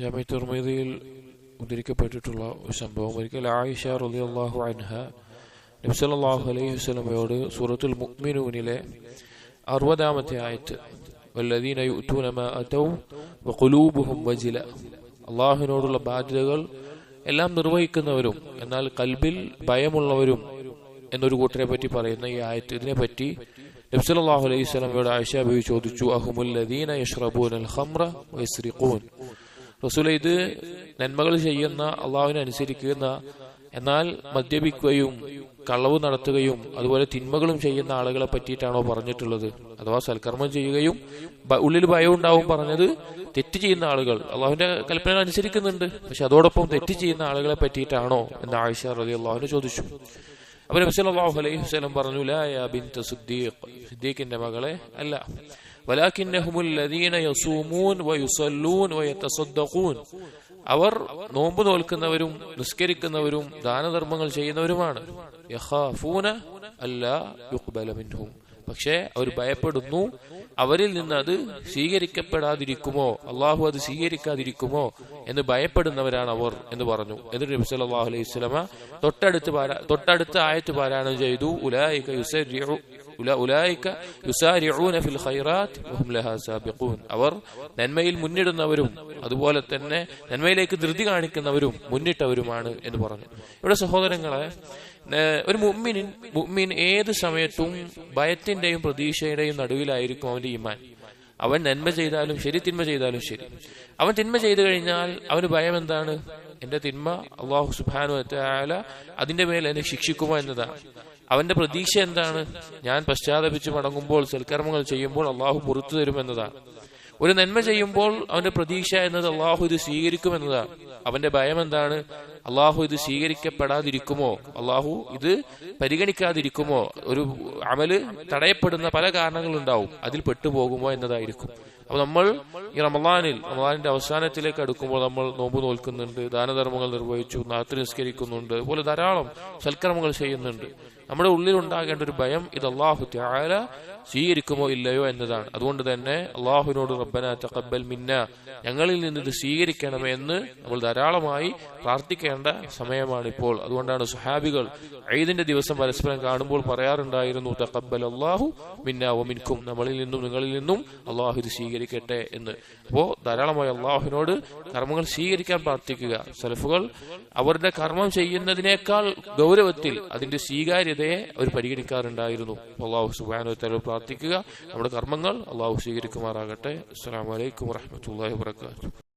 ജാമ്യ തുർമീതിയിൽ ഉദ്ധരിക്കപ്പെട്ടിട്ടുള്ള ഒരു സംഭവം. ഒരിക്കൽ ആയിഷ റളിയല്ലാഹു അൻഹ നബി സല്ലല്ലാഹു അലൈഹി വസ്ലമയോട് സൂറത്തുൽ മുഅ്മിനൂനിലെ അറുപതാമത്തെ ആയത്ത് വല്ലദീന യുഅ്തൂന മാ അതൗ വഖുലൂബുഹും വജില. അള്ളാഹുവിനോടുള്ള ബാധ്യതകൾ എല്ലാം നിർവഹിക്കുന്നവരും എന്നാൽ കൽബിൽ ഭയമുള്ളവരും എന്നൊരു കൂട്ടരെ പറ്റി പറയുന്ന ഈ ആയത്ത്. ഇതിനെ പറ്റി നബ്സലാഹു അലൈഹി സ്വലമയോട് ആയിഷ ബി ചോദിച്ചു അഹുമുല്ലദീന യഷ്റബൂൻ അൽ ഖംറ വയസ്രിഖൂൻ? റസൂല ഇത് നന്മകൾ ചെയ്യുന്ന അള്ളാഹുവിനെ അനുസരിക്കുന്ന എന്നാൽ മദ്യപിക്കുകയും കളവ് നടത്തുകയും അതുപോലെ തിന്മകളും ചെയ്യുന്ന ആളുകളെ പറ്റിയിട്ടാണോ പറഞ്ഞിട്ടുള്ളത്? അഥവാ സൽക്കർമ്മം ചെയ്യുകയും ഉള്ളിൽ ഭയം ഉണ്ടാവും പറഞ്ഞത് തെറ്റ് ചെയ്യുന്ന ആളുകൾ. അള്ളാഹുവിന്റെ കൽപ്പന അനുസരിക്കുന്നുണ്ട്. പക്ഷെ അതോടൊപ്പം തെറ്റ് ചെയ്യുന്ന ആളുകളെ പറ്റിയിട്ടാണോ എന്ന് ആയിഷ റതി അള്ളാഹുവിനെ ചോദിച്ചു. അപ്പൊ നബി സല്ലല്ലാഹു അലൈഹി വസല്ലം പറഞ്ഞു ലാ യാ ബിൻത സിദ്ദീഖ്. സിദ്ദീഖിന്റെ മകളെ അല്ല. വലാഖിന്നഹും അവർ നോമ്പ് നോൽക്കുന്നവരും നിസ്കരിക്കുന്നവരും ദാനധർമ്മങ്ങൾ ചെയ്യുന്നവരുമാണ്. അല്ല യുക്ബലമിൻഹും പക്ഷേ അവർ ഭയപ്പെടുന്നു അവരിൽ നിന്ന് അത് സ്വീകരിക്കപ്പെടാതിരിക്കുമോ? അള്ളാഹു അത് സ്വീകരിക്കാതിരിക്കുമോ എന്ന് ഭയപ്പെടുന്നവരാണ് അവർ എന്ന് പറഞ്ഞു. എന്നിട്ട് നബി സല്ലാഹു അലൈഹി സ്വലമ തൊട്ടടുത്ത് തൊട്ടടുത്ത ആയത്ത് പാരായണം ചെയ്തു. ഉലായിക്ക യുസരിഉ ഉല- ഉലായിക യുസാരിഊന ഫിൽ ഖൈറാത്ത് വഹും ലഹാ സാബിഖൂൻ. അവർ നന്മയിൽ മുന്നിടുന്നവരും അതുപോലെ തന്നെ നന്മയിലേക്ക് ധൃതി കാണിക്കുന്നവരും മുന്നിട്ടവരുമാണ് എന്ന് പറഞ്ഞു. ഇവിടെ സഹോദരങ്ങളെ ഒരു മുഅ്മിനിൻ മുഅ്മിൻ ഏത് സമയത്തും ഭയത്തിന്റെയും പ്രതീക്ഷയുടെയും നടുവിലായിരിക്കും അവന്റെ ഈമാൻ. അവൻ നന്മ ചെയ്താലും ശരി തിന്മ ചെയ്താലും ശരി. അവൻ തിന്മ ചെയ്തു കഴിഞ്ഞാൽ അവന് ഭയം എന്താണ്? എന്റെ തിന്മ അള്ളാഹു സുബാനു തആല അതിന്റെ മേൽ എന്നെ ശിക്ഷിക്കുമോ എന്നതാണ്. അവന്റെ പ്രതീക്ഷ എന്താണ്? ഞാൻ പശ്ചാത്തപിച്ച് മടങ്ങുമ്പോൾ സൽക്കർമ്മങ്ങൾ ചെയ്യുമ്പോൾ അള്ളാഹു പുറത്തു തരുമെന്നതാണ് ഒരു നന്മ ചെയ്യുമ്പോൾ അവന്റെ പ്രതീക്ഷ എന്നത് അള്ളാഹു ഇത് സ്വീകരിക്കുമെന്നതാണ് അവന്റെ ഭയം എന്താണ്? അള്ളാഹു ഇത് സ്വീകരിക്കപ്പെടാതിരിക്കുമോ? അള്ളാഹു ഇത് പരിഗണിക്കാതിരിക്കുമോ? ഒരു അമൽ തടയപ്പെടുന്ന പല കാരണങ്ങളുണ്ടാവും. അതിൽ പെട്ടുപോകുമോ എന്നതായിരിക്കും. അപ്പൊ നമ്മൾ ഈ റമദാനിൽ റമദാനിന്റെ അവസാനത്തിലേക്ക് അടുക്കുമ്പോൾ നമ്മൾ നോമ്പ് നോൽക്കുന്നുണ്ട് ദാനധർമ്മങ്ങൾ നിർവഹിച്ചു നാത്രി നിസ്കരിക്കുന്നുണ്ട് അതുപോലെ ധാരാളം സൽക്കർമ്മങ്ങൾ ചെയ്യുന്നുണ്ട്. നമ്മുടെ ഉള്ളിൽ ഉണ്ടാകേണ്ട ഒരു ഭയം ഇത് അള്ളാഹു ത്യാല സ്വീകരിക്കുമോ ഇല്ലയോ എന്നതാണ്. അതുകൊണ്ട് തന്നെ അള്ളാഹുവിനോട് റബ്ബന തഖബ്ബൽ മിന്ന ഞങ്ങളിൽ നിന്ന് ഇത് സ്വീകരിക്കണം എന്ന് നമ്മൾ ധാരാളമായി പ്രാർത്ഥിക്കേണ്ട സമയമാണ് ഇപ്പോൾ അതുകൊണ്ടാണ് സുഹാബികൾ ഐദിന്റെ ദിവസം പരസ്പരം കാണുമ്പോൾ പറയാറുണ്ടായിരുന്നു തഖബ്ബൽ അള്ളാഹു മിന്ന ഒമിൻകും നമ്മളിൽ നിന്നും നിങ്ങളിൽ നിന്നും അള്ളാഹു ഇത് സ്വീകരിക്കട്ടെ എന്ന്. അപ്പോ ധാരാളമായി അള്ളാഹുവിനോട് കർമ്മങ്ങൾ സ്വീകരിക്കാൻ പ്രാർത്ഥിക്കുക. സലഫുകൾ അവരുടെ കർമ്മം ചെയ്യുന്നതിനേക്കാൾ ഗൗരവത്തിൽ അതിന്റെ സ്വീകാര്യതയെ അവർ പരിഗണിക്കാറുണ്ടായിരുന്നു. അള്ളാഹു സുബാനു തല പ്രാർത്ഥിക്കുക. നമ്മുടെ കർമ്മങ്ങൾ അള്ളാഹു സ്വീകരിക്കുമാറാകട്ടെ. അസ്സാം വലൈക്കും വാഹമത്തല്ലാ വാത്തു